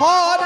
হরে